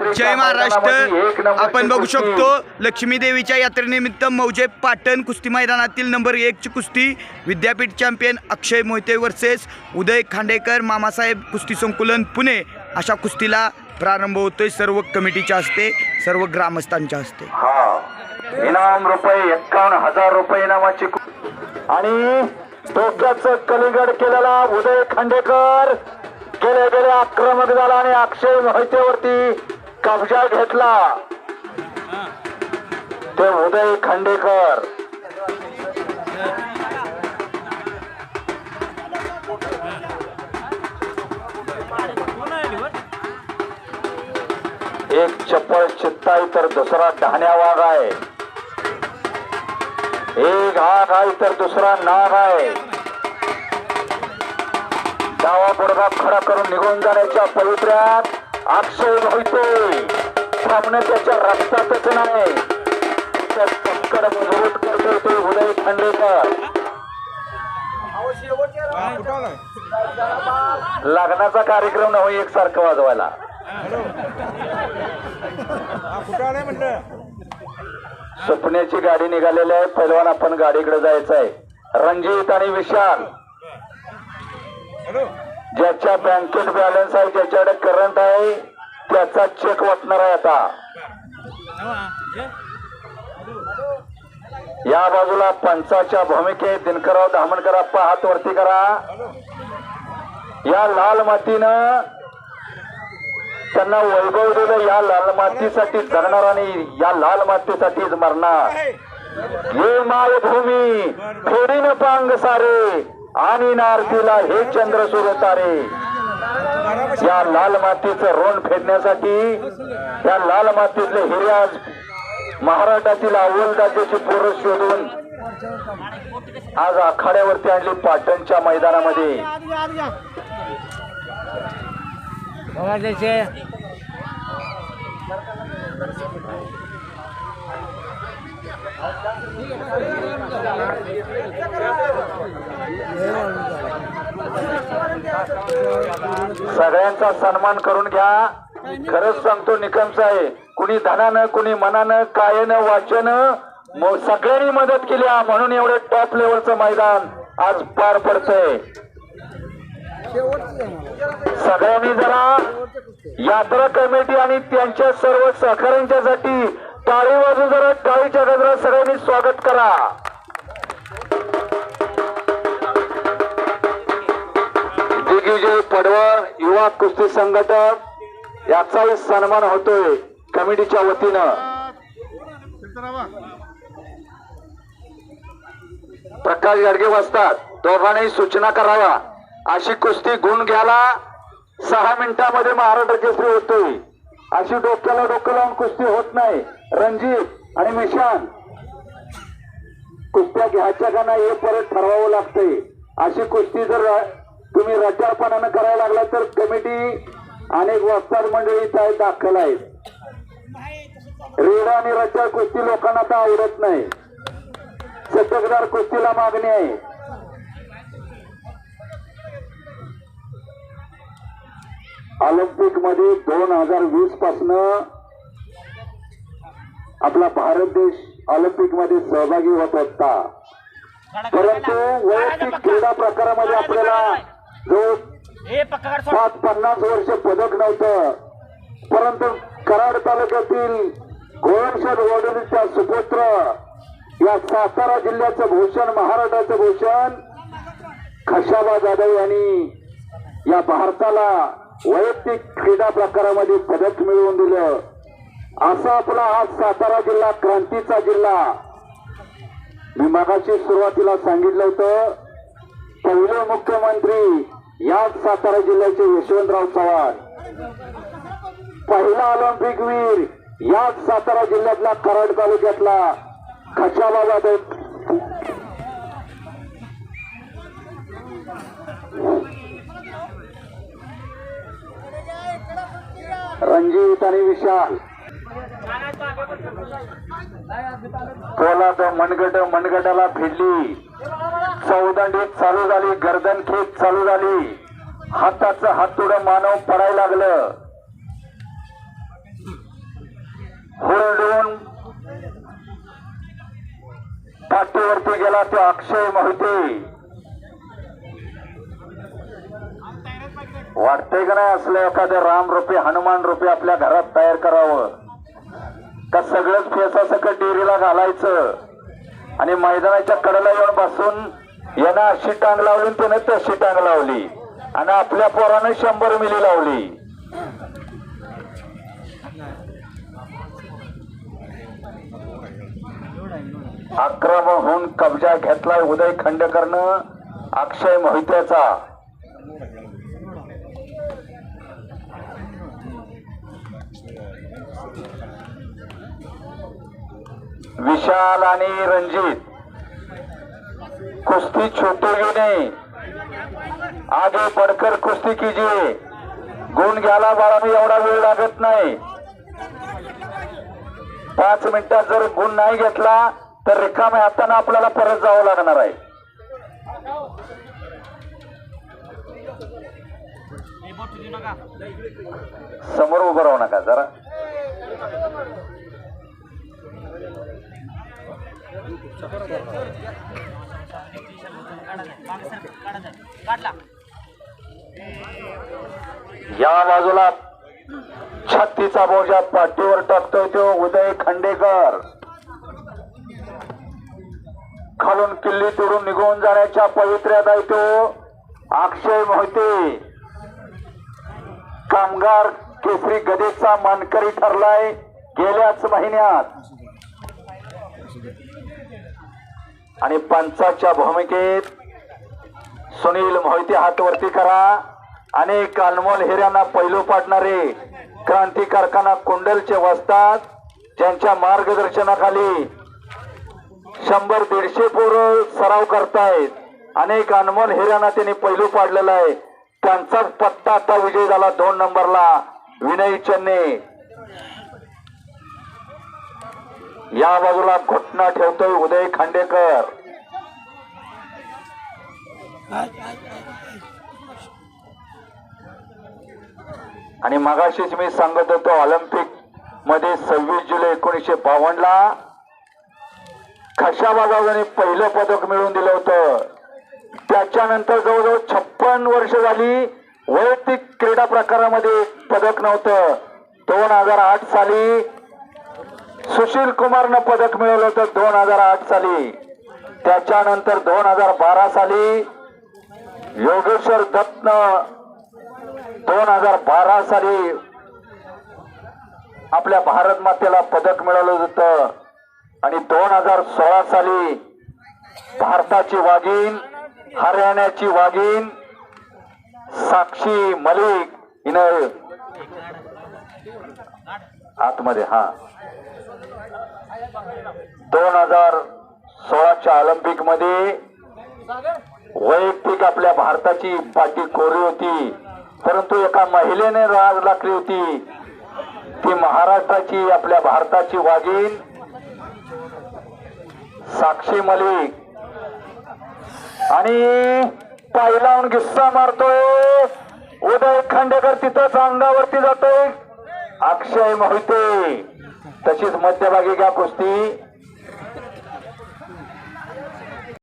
जय महाराष्ट्र. आपण बघू शकतो लक्ष्मी देवीच्या यात्रेनिमित्त मौजे पाटण कुस्ती मैदानातील नंबर एकची कुस्ती. विद्यापीठ चॅम्पियन अक्षय मोहिते वर्सेस उदय खांडेकर मामासाहेब कुस्ती संकुलन पुणे. अशा कुस्तीला प्रारंभ होतोय सर्व कमिटीच्या हस्ते सर्व ग्रामस्थांच्या हस्ते. इनाम रुपये एक्कावन्न हजार रुपये इनामाची आणि डोक्याचं केलेला उदय खांडेकर. गेले गेले आक्रमक झाला आणि अक्षय मोहितेवरती कब्जा घेतला. ते उदय खांडेकर. एक चप्पल चित्ताई तर दुसरा डहाण्या वाघ आहे. एक हात आहे तर दुसरा नाग आहे. डावा गुडघा खडा करून निघून जाण्याच्या पवित्र्यात अक्षय होतोय थांबणं त्याच्या रक्तातच नाही. त्या पक्कड मजबूत करतोय उदय खांडेकर. लग्नाचा कार्यक्रम नव्हे एकसारखं वाजवायला. स्वप्नाची गाडी निघालेली आहे. पहिलवान आपण गाडीकडे जायचं आहे रणजित आणि विशाल. ज्याच्या बँकेत बॅलन्स आहे ज्याच्याकडे करंट आहे त्याचा चेक वाटणार आहे आता. या बाजूला पंचाच्या भूमिकेत दिनकरराव धामणकर आप्पा हात वरती करा. या लाल मातीनं त्यांना वैभव दिलं या लाल मातीसाठी जगणार आणि या लाल मातीसाठीच मरणार. ये मायभूमी थोडी न पांग सारे. आणि नारतीला हे चंद्र सुरू तारे या लाल मातीचं रोण फेडण्यासाठी या लाल मातीतले हिर्याज महाराष्ट्रातील अव्वल राज्याची पोरं शोधून आज आखाड्यावरती आणली पाटणच्या मैदानामध्ये. सगळ्यांचा सन्मान करून घ्या खरंच सांगतो निकम आहे कुणी धनानं कुणी मनानं कायनं वाचनं सगळ्यांनी मदत केली हा. म्हणून एवढं टॉप लेवलचं मैदान आज पार पडतंय सगळ्यांनी जरा यात्रा कमिटी आणि त्यांच्या सर्व सहकाऱ्यांच्यासाठी टाळी वाजून जरा टाळीच्या गजरात सगळ्यांनी स्वागत करा. दिग्विजय पडवळ युवा कुस्ती संघटक याचाही सन्मान होतोय कमिटीच्या वतीनं. प्रकाश गाडगे बसतात. दोघांनाही सूचना करावा अशी कुस्ती गुण घ्यायला सहा मिनिटामध्ये महाराष्ट्र केसरी होतोय. अशी डोक्याला डोकं लावून कुस्ती होत नाही. रणजित आणि मिशान. कुस्त्या घ्यायच्या का नाही हे परत ठरवावं लागतंय. अशी कुस्ती जर तुम्ही रचाळपणानं करायला लागला तर कमिटी अनेक वस्ताद मंडळी त्यात दाखल आहेत. रेडा आणि रचाळ कुस्ती लोकांना आता आवडत नाही. सतकदार कुस्तीला मागणी आहे. ऑलिम्पिकमध्ये दोन हजार वीसपासून आपला भारत देश ऑलिम्पिकमध्ये सहभागी होत होता परंतु वैयक्तिक क्रीडा प्रकारामध्ये आपल्याला जो. पाच पन्नास वर्ष पदक नव्हतं. परंतु कराड तालुक्यातील गोळणशेठ वडोलीच्या सुपुत्र या सातारा जिल्ह्याचं भूषण महाराष्ट्राचं भूषण खशाबा जाधव यांनी या भारताला वैयक्तिक क्रीडा प्रकारामध्ये पदक मिळवून दिलं. असा आपला हा सातारा जिल्हा क्रांतीचा जिल्हा. मी मगाशी सुरुवातीला सांगितलं होतं पहिले मुख्यमंत्री याच सातारा जिल्ह्याचे यशवंतराव चव्हाण. पहिला ऑलिम्पिक वीर याच सातारा जिल्ह्यातला कराड तालुक्यातला खचाबाबा रणजित आणि विशाल. पोलाद मनगट मनगटाला भिडली. चौदंडीत चालू झाली गर्दन खेच चालू झाली. हाताचं हातुड मानव पडायला लागलं. हुरडून पाठीवरती गेला तो अक्षय माहिती. वाटतंय का नाही असलं एखादं राम रुपये हनुमान रुपये आपल्या घरात तयार करावं? का सगळंच फेसासकट डेअरीला घालायचं? आणि मैदानाच्या कडेला येऊन बसून यानं अशी टांग लावली आणि त्यानं तशी टांग लावली. आणि आपल्या पोरानं शंभर मिली लावली. आक्रमण होऊन कब्जा घेतलाय उदय खंडकरनं अक्षय मोहित्याचा विशाल आणि रणजित. कुस्ती छोटे घेणे आगे पडकर कुस्ती कीजिए. गुण घ्यायला बाळाने एवढा वेळ लागत नाही. पाच मिनिटात जर गुण नाही घेतला तर रिकाम्या हाताने आपल्याला परत जावं लागणार आहे. समोर उभं राहू नका जरा. या बाजूला छत्तीचा बोजा पाठीवर टाकतोय तो उदय खंडेकर. खालून किल्ली तोडून निघून जाण्याच्या पवित्र्यात आहे तो अक्षय मोहिते. कामगार केसरी गदेचा मानकरी ठरलाय गेल्याच महिन्यात. आणि पंचाच्या भूमिकेत सुनील मोहिते हातवरती करा. अनेक अनमोल हिऱ्यांना पैलू पाडणारे क्रांतिकारखाना कुंडलचे वस्तात ज्यांच्या मार्गदर्शनाखाली शंभर दीडशे पोरं सराव करतायत. अनेक अनमोल हिऱ्यांना त्यांनी पैलू पाडलेला आहे. त्यांचाच पत्ता आता विजय झाला दोन नंबरला. विनय चन्ने. या बाजूला घोटणा ठेवतोय उदय खांडेकर. आणि मगाशीच मी सांगत होतो ऑलिम्पिकमध्ये सव्वीस जुलै एकोणीसशे बावन्न ला खशाबाजाने पहिलं पदक मिळवून दिलं होतं? त्याच्यानंतर जवळजवळ छप्पन वर्ष झाली वैयक्तिक क्रीडा प्रकारामध्ये पदक नव्हतं. दोन हजार आठ साली सुशील कुमारनं पदक मिळवलं होतं दोन हजार आठ साली. त्याच्यानंतर दोन हजार बारा साली योगेश्वर दत्तनं दोन हजार बारा साली आपल्या भारत मातेला पदक मिळवलं होतं. आणि दोन हजार सोळा साली भारताची वाघीण हरियाणाची वाघीण साक्षी मलिक हिनं आतमध्ये हा. दोन हजार सोळाच्या ऑलिम्पिकमध्ये वैयक्तिक आपल्या भारताची पाठी कोरी होती. परंतु एका महिलेने राज राखली होती. ती महाराष्ट्राची आपल्या भारताची वाघीण साक्षी मलिक. आणि पायलावून गिस्सा मारतोय. उदय खांडेकर तिथंच अंगावरती जातोय. अक्षय मोहिते. तशीच मध्यभागी घ्या कुस्ती.